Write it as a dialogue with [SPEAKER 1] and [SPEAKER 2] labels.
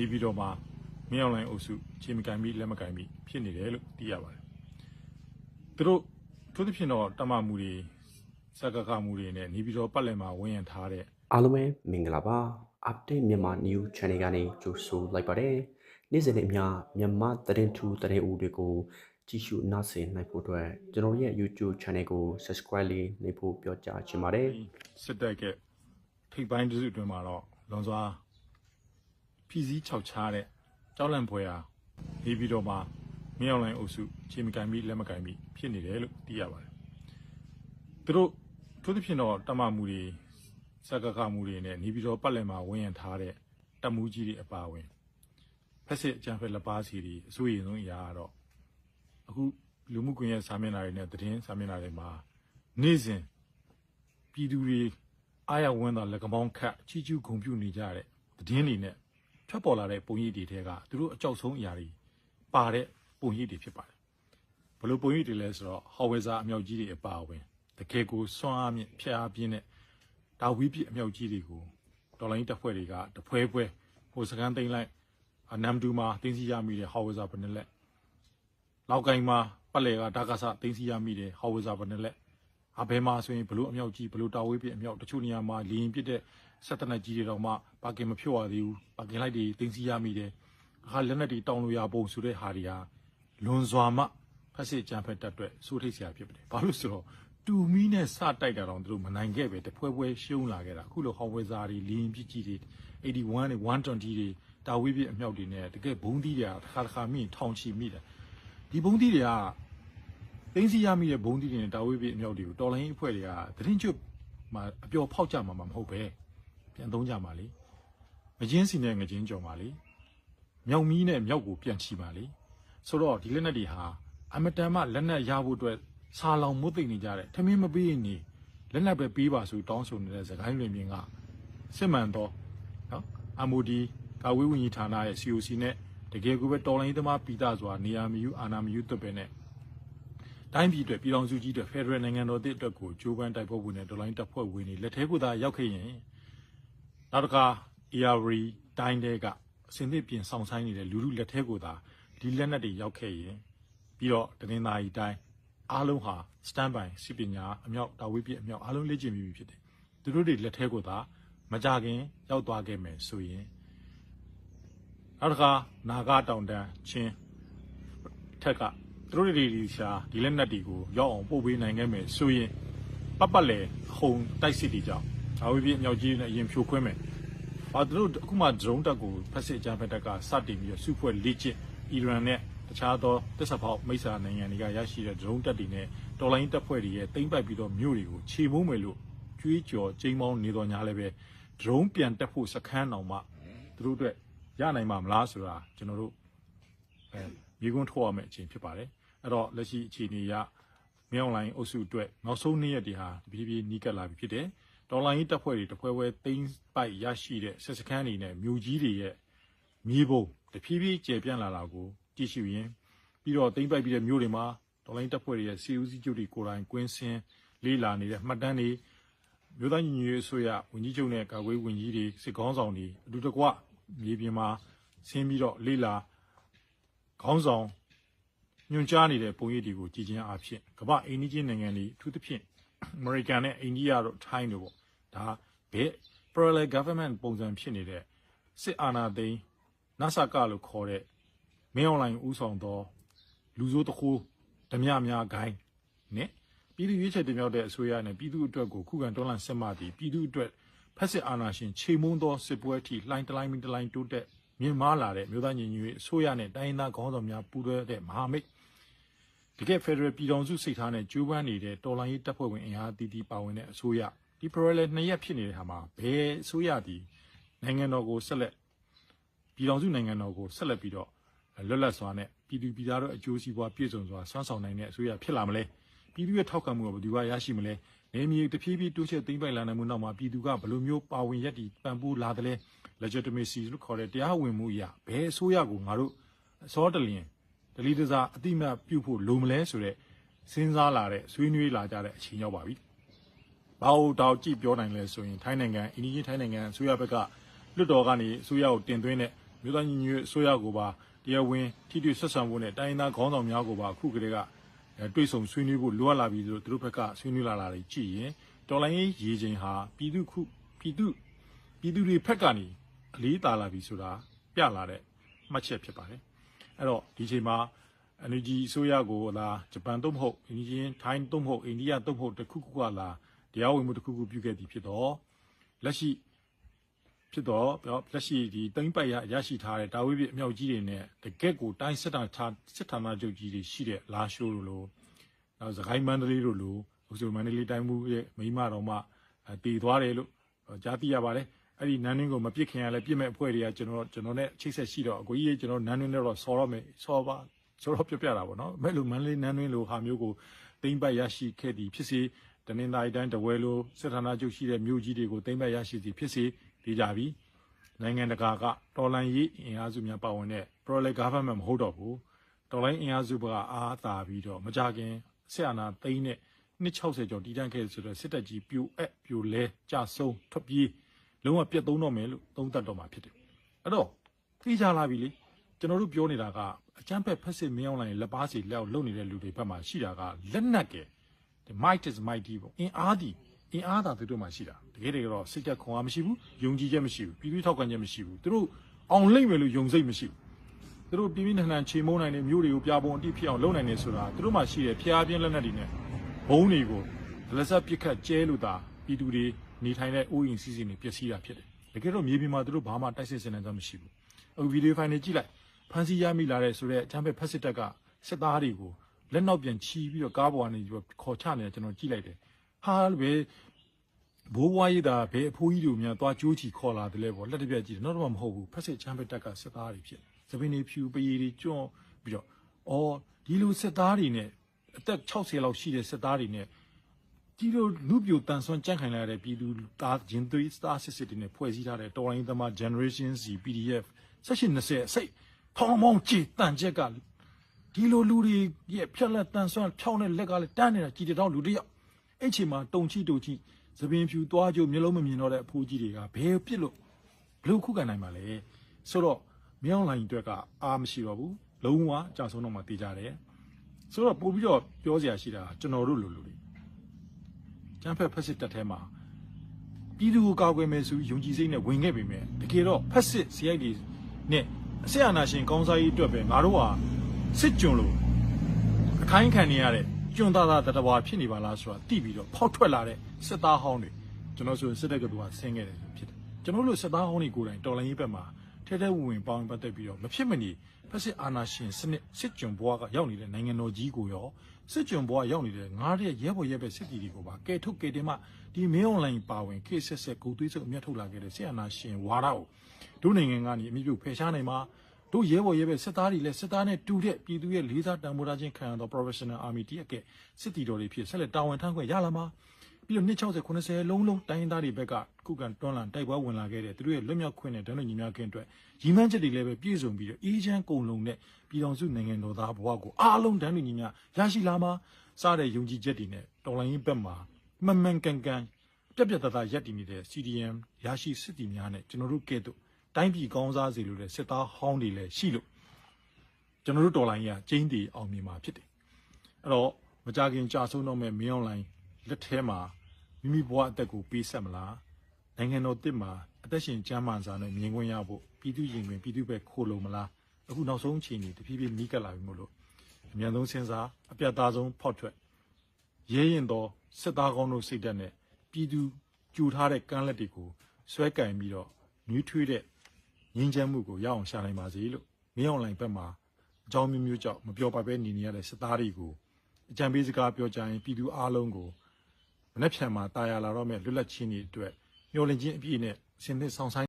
[SPEAKER 1] နေပြည်တော်မှာမင်းအောင်လိုင်းအုပ်စုချိန်မကင်ပြီးလက်မကင်ပြီးဖြစ်နေတယ်လို့သိရပါတယ်သူတို့ထို့သဖြင့်တော့တမမှုတွေစကကမှုတွေနဲ့နေပြည်တော်ပတ်လည်မှာဝင်ရန်ထားတဲ့
[SPEAKER 2] အားလုံးပဲမင်္ဂလာပါ update မြန်မာ new channel ကနေကြိုဆိုလိုက်ပါတယ်နေ့စဉ်နဲ့အမျှမြန်မာသတင်းထူးသတင်းဦးတွေကိုကြည့်ရှုနားဆင်နိုင်ဖို့အတွက်ကျွန်တော်ရဲ့ YouTube channel ကို subscribe လေးနှိပ်ဖို့ပြောကြားချင်ပါတယ်
[SPEAKER 1] စစ်တပ်ကထိပ်ပိုင်းတစုအတွင်းမှာတော့လွန်စွာ ဖြီးစည်းခြောက်ခြားတဲ့ကြောက်လန့်ဖွယ်ဟာနေပြည်တော်မှာမင်းအောင်လိုင်းအုပ်စုချိန်မကင်ပြီးလက်မကင်ပြီးဖြစ်နေတယ်လို့သိရပါတယ်သူတို့ထို့သဖြင့်တော့တမမှုတွေစကကမှုတွေနဲ့နေပြည်တော်ပတ်လည်မှာဝင်ရန်ထားတဲ့တပ်မှုကြီးတွေအပါအဝင်ဖက်စစ်အကြံဖက်လက်ပါစီတွေအစိုးရဆုံးအရာကတော့အခုလူမှုကွန်ရက်စာမျက်နှာတွေနဲ့သတင်းစာမျက်နှာတွေမှာနေ့စဉ်ပြည်သူတွေအားရဝန်းသာလက်ကမောင်းခတ်ချီကျူးဂုံပြူနေကြတဲ့သတင်းတွေနဲ့ ထွက်ပေါ်လာတဲ့ပုံရိပ်တွေထဲကသူတို့အကြောက်ဆုံးအရာတွေပါတဲ့ပုံရိပ်တွေဖြစ်ပါတယ်ဘယ်လိုပုံရိပ်တွေလဲဆိုတော့ဟော်ဝဲစာအမြောက်ကြီးတွေအပါအဝင်တကယ်ကိုစွမ်းအားမြင့်ဖျက်အားပြင်းတဲ့ဒါဝီပြအမြောက်ကြီးတွေကိုဒေါ်လာရင်းတပ်ဖွဲ့တွေကတဖွဲဖွဲဟိုစကန်သိမ်းလိုက်အနမ်ဒူမှာတင်းစီရမိတဲ့ဟော်ဝဲစာဘယ်နှလက်လောက်ကိုင်းမှာပတ်လေကဒါကဆတင်းစီရမိတဲ့ဟော်ဝဲစာဘယ်နှလက် အဘဲမှာဆိုရင်ဘလို့အမြောက်ကြီးဘလို့တာဝေးပြအမြောက်တချို့နေရာမှာလီရင်ပြစ်တဲ့ဆက်တနက်ကြီးတွေတော့မှပါကင်မဖြုတ်ရသေးဘူးပါကင်လိုက်တွေတင်းစီရမိတယ်အခါလက်နက်တွေတောင်းလို့ရပုံဆိုတဲ့ဟာတွေဟာလွန်စွာမှဖက်စစ်ကြံဖက်တက်အတွက်စိုးထိတ်စရာဖြစ်ပါတယ်ဘာလို့ဆိုတော့တူမီနဲ့စတိုက်တာတော့သူတို့မနိုင်ခဲ့ပဲတဖွဲဖွဲရှုံးလာခဲ့တာအခုလိုဟော်ဝဲစာတွေလီရင်ပြစ်ကြီးတွေ81တွေ120တွေတာဝေးပြအမြောက်တွေနဲ့တကယ်ဘုံသီးတွေကတစ်ခါတစ်ခါမိရင်ထောင်ချီမိတယ်ဒီဘုံသီးတွေက တင်းစီရမိတဲ့ဘုံတီတွေနဲ့တာဝေးပြအမြောက်တွေကိုတော်လိုင်းအဖွဲ့တွေကသတင်းကျွတ်မှာအပျော်ဖောက်ကြမှာမဟုတ်ပဲပြန်သုံးကြမှာလေငချင်းစီနဲ့ငချင်းကြော်မှာလေမြောက်မီးနဲ့မြောက်ကိုပြန်ချီပါလေဆိုတော့ဒီလက်နက်တွေဟာအမတန်မှလက်နက်ရဖို့အတွက်စာလောင်မွတ်သိမ့်နေကြတယ်ထမင်းမပေးရင်နေလက်နက်ပဲပေးပါဆိုတောင်းဆိုနေတဲ့စကိုင်းလွင်မြင်းကစစ်မှန်တော့နော် MOD ကာဝေးဝန်ကြီးဌာနရဲ့ COC နဲ့တကယ်ကိုပဲတော်လိုင်းသမားပိတာစွာနေရာမယူအာဏာမယူသွတ်ပဲနဲ့ တိုင်းပြည်အတွက်ပြည်တော်စုကြီးအတွက်ဖက်ဒရယ်နိုင်ငံတော်တည်အတွက်ကိုဂျိုးပန်းတိုက်ဖို့ဝင်တဲ့ဒေါ်လိုင်းတပ်ဖွဲ့ဝင်တွေလက်ထဲကိုသာရောက်ခဲ့ရင်နောက်တစ်ခါ ERV တိုင်းတဲကအစင်းသစ်ပြင်ဆောင်ဆိုင်နေတဲ့လူလူလက်ထဲကိုသာဒီလက်နက်တွေရောက်ခဲ့ရင်ပြီးတော့တနင်္သာရီတိုင်းအားလုံးဟာ stand by စစ်ပညာအမြောက်တာဝေးပြအမြောက်အားလုံးလေ့ကျင့်ပြီးပြီဖြစ်တယ်သူတို့တွေလက်ထဲကိုသာမကြခင်ရောက်သွားခဲ့မယ်ဆိုရင်နောက်တစ်ခါနာဂတောင်တန်းချင်းထက်က သူတို့တွေဒီရှာဒီလက်နက်တွေကိုရောက်အောင်ပို့ပေးနိုင်ခဲ့မယ်ဆိုရင်ပတ်ပတ်လေဟုံတိုက်စစ်တွေကြောင့်ဒါဝေးပြအမြောက်ကြီးနဲ့အရင်ဖြိုခွင်းမယ်။ဘာသူတို့အခုမှ drone တက်ကိုဖက်စစ်အကြမ်းဖက်တက်ကစတင်ပြီးတော့စုဖွဲ့လေ့ကျင့်အီရန်နဲ့တခြားသောတစ္ဆဖောက်မိတ်ဆာနိုင်ငံတွေကရရှိတဲ့ drone တက်တွေနဲ့တော်လိုင်းတပ်ဖွဲ့တွေရဲ့တိမ့်ပိုက်ပြီးတော့မြို့တွေကိုခြေမုံမယ်လို့ကြွေးကြော်ကျိမ်းမောင်းနေတော်ညာလည်းပဲ drone ပြန်တက်ဖို့စခန်းအောင်မှသူတို့အတွက်ရနိုင်မှာမလားဆိုတာကျွန်တော်တို့အဲမြေကွန်းထုတ်ရမယ့်အချိန်ဖြစ်ပါတယ် အဲ့တော့လက်ရှိအခြေအနေရမြောင်းလိုင်းအုပ်စုအတွက်နောက်ဆုံးနေ့ရက်တွေဟာတပြေးပြေးနီးကပ်လာပြီဖြစ်တယ်ဒေါ်လာရင်းတပ်ဖွဲ့တွေတဖွဲဖွဲသိမ်းပိုက်ရရှိတဲ့ဆက်စခန်းတွေနဲ့မြို့ကြီးတွေရဲ့မြေပုံတဖြည်းဖြည်းကျယ်ပြန့်လာတာကိုကြည့်ရှုရင်းပြီးတော့သိမ်းပိုက်ပြီးတဲ့မြို့တွေမှာဒေါ်လာရင်းတပ်ဖွဲ့တွေရဲ့စီဦးစီးချုပ်တွေကိုယ်တိုင်ကွင်းစင်းလေးလာနေတဲ့မှတ်တမ်းတွေမြို့သားညီညွတ်ရေးအစိုးရဝန်ကြီးချုပ်နဲ့ကာကွယ်ဝန်ကြီးတွေစစ်ကောင်းဆောင်တွေအတူတကွမြေပြင်မှာဆင်းပြီးတော့လေ့လာခေါင်းဆောင် ညွှန်ကြားနေတဲ့ပုံရိပ်တွေကိုကြည်ချင်းအားဖြင့်ကမ္ဘာအိန္ဒိချင်းနိုင်ငံတွေအထူးသဖြင့်အမေရိကန်နဲ့အိန္ဒိယတို့ထိုင်းတို့ပေါ့ဒါဘယ် parallel government ပုံစံဖြစ်နေတဲ့စစ်အာဏာသိမ်း NASA ကလို့ခေါ်တဲ့မင်းအွန်လိုင်းဥဆောင်သော လူဆိုးတစ်ခုဓမြများဂိုင်းနဲ့ပြည်သူရွေးချယ်တင်မြှောက်တဲ့အစိုးရနဲ့ပြည်သူအတွက်ကိုခုခံတွန်းလှန်စစ်မှသည်ပြည်သူအတွက်ဖက်စစ်အာဏာရှင်ချိန်မုံသောစစ်ပွဲအထိလှိုင်းတလိုင်းမီတလိုင်းတိုးတက်မြင့်မားလာတဲ့မြို့သားညီညွတ်ရေးအစိုးရနဲ့တိုင်းရင်းသားခေါင်းဆောင်များပူးတွဲတဲ့မဟာမိတ် တကယ်ဖက်ဒရယ်ပြည်ထောင်စုစိတ်ထားနဲ့ကြိုးပမ်းနေတဲ့တော်လှန်ရေးတပ်ဖွဲ့ဝင်အင်အားတည်တည်ပါဝင်တဲ့အစိုးရဒီ parallel နှစ်ရက်ဖြစ်နေတဲ့ဟာမှာဘယ်အစိုးရဒီနိုင်ငံတော်ကိုဆက်လက်ပြည်ထောင်စုနိုင်ငံတော်ကိုဆက်လက်ပြီးတော့လွတ်လပ်စွာနဲ့ပြည်သူပြည်သားတို့အကျိုးစီးပွားပြည့်စုံစွာဆွမ်းဆောင်နိုင်တဲ့အစိုးရဖြစ်လာမလဲပြည်သူရဲ့ထောက်ခံမှုကဘယ်သူကရရှိမလဲနေမြေတဖြည်းဖြည်းတိုးချဲ့သိမ့်ပိုက်လာနိုင်မှုနောက်မှာပြည်သူကဘယ်လိုမျိုးပါဝင်ရက်တီပံ့ပိုးလာတယ်လဲ legitimacy လို့ခေါ်တဲ့တရားဝင်မှုအရာဘယ်အစိုးရကိုငါတို့အစောတလျင် ဒလီတစားအတိမတ်ပြုတ်ဖို့လိုမလဲဆိုတော့စဉ်းစားလာတဲ့ဆွေးနွေးလာကြတဲ့အချိန်ရောက်ပါပြီ။ဘာလို့တောက်ကြည့်ပြောနိုင်လဲဆိုရင်ထိုင်းနိုင်ငံအိန္ဒိယထိုင်းနိုင်ငံအစိုးရဘက်ကလွတ်တော်ကနေအစိုးရကိုတင်သွင်းတဲ့မြို့သားညီညွတ်အစိုးရကိုပါတရားဝင်ထိတွေ့ဆက်ဆံဖို့နဲ့တိုင်းရင်းသားခေါင်းဆောင်များကိုပါအခုကတည်းကအဲတွေ့ဆုံဆွေးနွေးဖို့လိုအပ်လာပြီဆိုသူတို့ဘက်ကဆွေးနွေးလာတာတွေကြည့်ရင်တော်လိုင်းရေးရေချိန်ဟာပြည်သူခုပြည်သူပြည်သူတွေဘက်ကနေအလေးတာလာပြီဆိုတာပြလာတဲ့မှတ်ချက်ဖြစ်ပါတယ် အဲ့တော့ဒီချိန်မှာ energy အစိုးရကိုလာဂျပန်တော့မဟုတ်အင်ဂျင်ထိုင်းတော့မဟုတ်အိန္ဒိယတော့မဟုတ်တခုခုကလာတရားဝင်မှုတစ်ခုခုပြုခဲ့သည်ဖြစ်တော့လက်ရှိဖြစ်တော့လက်ရှိဒီတိမ့်ပိုက်ရရရှိထားတဲ့တာဝိပအမြောက်ကြီးတွေနဲ့တကက်ကိုတိုင်းစစ်တာထားစစ်ဌာနချုပ်ကြီးတွေရှိတဲ့လာရှိုးလိုလိုနောက်စကိုင်းမန္တလေးလိုလိုဥစုမန္တလေးတိုင်းမှုရဲ့မိမတော်မှတည်သွားတယ်လို့ကြားသိရပါတယ် အဲ့ဒီနန်းရင်းကိုမပြစ်ခင်ရလဲပြစ်မဲ့အဖွဲ့တွေကကျွန်တော်ကျွန်တော်နဲ့ချိတ်ဆက်ရှိတော့အကိုကြီးကျွန်တော်နန်းရင်းနဲ့တော့ဆော်ရမယ်ဆော်ပါဆိုတော့ပြပြတာပေါ့နော်မဲ့လိုမန္တလေးနန်းရင်းလိုဟာမျိုးကိုတိမ့်ပိုက်ရရှိခဲ့သည်ဖြစ်စေတနင်္သာရီတိုင်းတဝဲလိုစစ်ဌာနချုပ်ရှိတဲ့မြို့ကြီးတွေကိုတိမ့်ပိုက်ရရှိသည်ဖြစ်စေဒီကြပြီနိုင်ငံတကာကတော်လိုင်းရေးအင်အားစုများပါဝင်တဲ့ Pro-Life Government မဟုတ်တော့ဘူးတော်လိုင်းအင်အားစုကအားသာပြီးတော့မကြခင်ဆက်အာဏာသိမ်းတဲ့နှစ်60ကျော်တည်တံ့ခဲ့ဆိုတော့စစ်တပ်ကြီးပြိုအက်ပြိုလဲကြဆုံးထွက်ပြေး လုံးဝပြတ်သုံးတော့မယ်လို့သုံးသပ်တော့မှာဖြစ်တယ်အဲ့တော့သိကြလာပြီလေကျွန်တော်တို့ပြောနေတာကအချမ်းဖက်ဖက်စစ်မင်းအောင်လိုင်းလက်ပါစီလက်အောက်လုံနေတဲ့လူတွေဘက်မှာရှိတာကလက်နက်ကဲ the might is mighty ပေါ့အင်အားဒီအင်အားသာသူတို့မှရှိတာတကယ်တကယ်တော့စိတ်သက်ခွန်အားမရှိဘူးယုံကြည်ချက်မရှိဘူးပြည်သူထောက်ခံချက်မရှိဘူးသူတို့အောင်လိမ့်မယ်လို့ယုံစိတ်မရှိဘူးသူတို့ပြင်းပြင်းထန်ထန်ချိန်မုန်းနိုင်တဲ့မျိုးတွေကိုပြပုံအတိဖြစ်အောင်လုပ်နိုင်နေဆိုတာသူတို့မှရှိတဲ့ဖျားပြင်းလက်နက်တွေနဲ့ဘုံတွေကိုလက်ဆက်ပစ်ခတ်ကျဲလို့သာပြည်သူတွေ နေထိုင်တဲ့အိုးအိမ်စီးစီးတွေပျက်စီးတာဖြစ်တယ်တကယ်တော့မြေပြင်မှာသူတို့ဘာမှတိုက်စစ်စင်နေကြမရှိဘူးအခုဗီဒီယိုဖိုင်တွေကြည့်လိုက်ဖန်စီရမိလာတဲ့ဆိုတော့အချမ်းဖက်ဖက်စစ်တပ်ကစစ်သားတွေကိုလက်နောက်ပြန်ချီပြီးတော့ကားပေါ်ကနေခေါ်ချနေတာကျွန်တော်ကြည့်လိုက်တယ်ဟာပဲဘိုးဘွားကြီးတာဘယ်အဖိုးကြီးတို့များသွားကြိုးချီခေါ်လာတယ်လဲပေါ့လက်တစ်ပြက်ကြည့်တယ်နောက်တော့မဟုတ်ဘူးဖက်စစ်ချမ်းဘက်တက်ကစစ်သားတွေဖြစ်သပင်းတွေဖြူပရီတွေကျွန်းပြီးတော့အော်ဒီလိုစစ်သားတွေနဲ့အသက်60လောက်ရှိတဲ့စစ်သားတွေနဲ့ ဒီလိုလူပြိုတန်ဆွမ်းကြန့်ခိုင်လာတဲ့ပြည်သူသားဂျင်သွေးစတာစစ်စစ်တွေနဲ့ဖွဲ့စည်းထားတဲ့တော်လိုင်းသမား Generation Z PDF 1620အစိတ်ထောင်းမောင်းကြည်တန်ချက်ကဒီလိုလူတွေရဲ့ဖြက်လက်တန်ဆွမ်းဖြောင်းတဲ့လက်ကလည်းတန်းနေတာကြည်တောင်လူတစ်ယောက်အဲ့ချိန်မှာတုံချီတုံချီသပင်ဖြူသွားကြိုမျိုးလုံးမမြင်တော့တဲ့အဖိုးကြီးတွေကဘယ်ပြစ်လို့ဘလို့ခုခံနိုင်ပါလဲဆိုတော့မြောင်းလိုင်းအတွက်ကအားမရှိတော့ဘူးလုံးဝကြာဆုံးတော့မှတေးကြတယ်ဆိုတော့ပို့ပြီးတော့ပြောစရာရှိတာကျွန်တော်တို့လူလူတွေ ကျန်းဖက်ဖက်စစ်တက်ထဲမှာပြည်သူကိုကောက်ွယ်မယ်ဆိုပြီးယုံကြည်စိတ်နဲ့ဝင်ခဲ့ပေမဲ့တကယ်တော့ဖက်စစ် CID နဲ့အဆက်အာဏာရှင်ကောင်းစားရေးအတွက်ပဲငါတို့ဟာစစ်ကြုံလို့အခိုင်းခံနေရတဲ့ကျွန်းသားသားတတဘွားဖြစ်နေပါလားဆိုတာသိပြီးတော့ဖောက်ထွက်လာတဲ့စစ်သားဟောင်းတွေကျွန်တော်ဆိုရင်စစ်တပ်ကတူကဆင်းခဲ့တယ်ဖြစ်တယ်ကျွန်တော်တို့စစ်သားဟောင်းတွေကိုယ်တိုင်တော်လိုင်းရေးဘက်မှာ ထဲထဲဝင်ဝင်ပေါင်းပတ်သက်ပြီးတော့မဖြစ်မနေဖက်စစ်အာဏာရှင်စနစ်စစ်ကြုံဘွားကရောက်နေတဲ့နိုင်ငံတော်ကြီးကိုရောစစ်ကြုံဘွားရောက်နေတဲ့ငားတဲ့ရဲဘော်ရဲဘက်စစ်တီတွေကိုပါကဲထုတ်ကဲတင်မှဒီမင်းအွန်လိုင်းပါဝင်ခေတ်ဆက်ဆက်ကိုသွေးစုပ်အမျက်ထုတ်လာခဲ့တဲ့စစ်အာဏာရှင်ဝါဒကိုတို့နိုင်ငံကနေအမြင့်ပြုဖယ်ရှားနိုင်မှာတို့ရဲဘော်ရဲဘက်စစ်သားတွေလည်းစစ်သားနဲ့တူတဲ့ပြည်သူရဲ့လေးစားတန်ဖိုးထားခြင်းခံရသော professional army တရက်ကစစ်တီတော်တွေဖြစ်ဆက်လက်တာဝန်ထမ်းခွင့်ရလာမှာ ပြီးတော့260 90လုံးလုံးတိုင်းရင်းသားတွေဘက်ကခုခံတွန်းလှန်တိုက်ပွဲဝင်လာခဲ့တဲ့သူတို့ရဲ့လွတ်မြောက်ခွင့်နဲ့ဒဏ်လို့ညီများခွင့်အတွက်ရည်မှန်းချက်တွေလည်းပဲပြည့်စုံပြီးတော့အေးချမ်းကုန်လုံးနဲ့ပြည်တော်စုနိုင်ငံတော်သားဘဝကိုအားလုံးဒဏ်လို့ညီများရရှိလာမှာစတဲ့ယုံကြည်ချက်တွေနဲ့တော်လိုင်းရေးဘက်မှာမှန်မှန်ကန်ကန်ပြက်ပြက်သားသားရပ်တည်နေတဲ့ CDM ရရှိစစ်တီများနဲ့ကျွန်တော်တို့ကဲ့သို့တိုင်းပြည်ကောင်းစားစေလို့တဲ့စစ်သားဟောင်းတွေလည်းရှိလို့ကျွန်တော်တို့တော်လိုင်းကြီးကကျင်းတီအောင်မြင်မှာဖြစ်တယ်အဲ့တော့မကြခင်ကြာဆုံးတော့မဲ့မင်းအွန်လိုင်းလက်ထဲမှာ မိမိဘဝအသက်ကိုပေးဆက်မလားနိုင်ငံတော်တစ်မှာအသက်ရှင်ကျမ်းမာစာနဲ့မြင်ခွင့်ရဖို့ပြည်သူရင်တွင်ပြည်သူပဲခိုးလုံမလားအခုနောက်ဆုံးအချိန်ကြီးတဖြည်းဖြည်းနီးကပ်လာပြီမို့လို့အမြန်ဆုံးစဉ်းစားအပြတ်သားဆုံးဖောက်ထွက်ရဲရင်တော်စစ်သားကောင်းတို့စိတ်ဓာတ်နဲ့ပြည်သူကြူထားတဲ့ကမ်းလက်တွေကိုဆွဲကင်ပြီးတော့နှွေးထွေးတဲ့ငင်းချမ်းမှုကိုရအောင်ရှာနိုင်ပါစေလို့မင်းအွန်လိုင်းဘက်မှာအကြောင်းမျိုးမျိုးကြောင့်မပြောပါပဲနေနေရတဲ့စစ်သားတွေကိုအကြံပေးစကားပြောကြရင်ပြည်သူအားလုံးကို မနှက်ဖြန်မှာတာယာလာတော့မဲ့လွတ်လပ်ချင်းတွေအတွက်မျှော်လင့်ခြင်းအပြည့်နဲ့အစဉ်သစ်ဆောင်ဆိုင်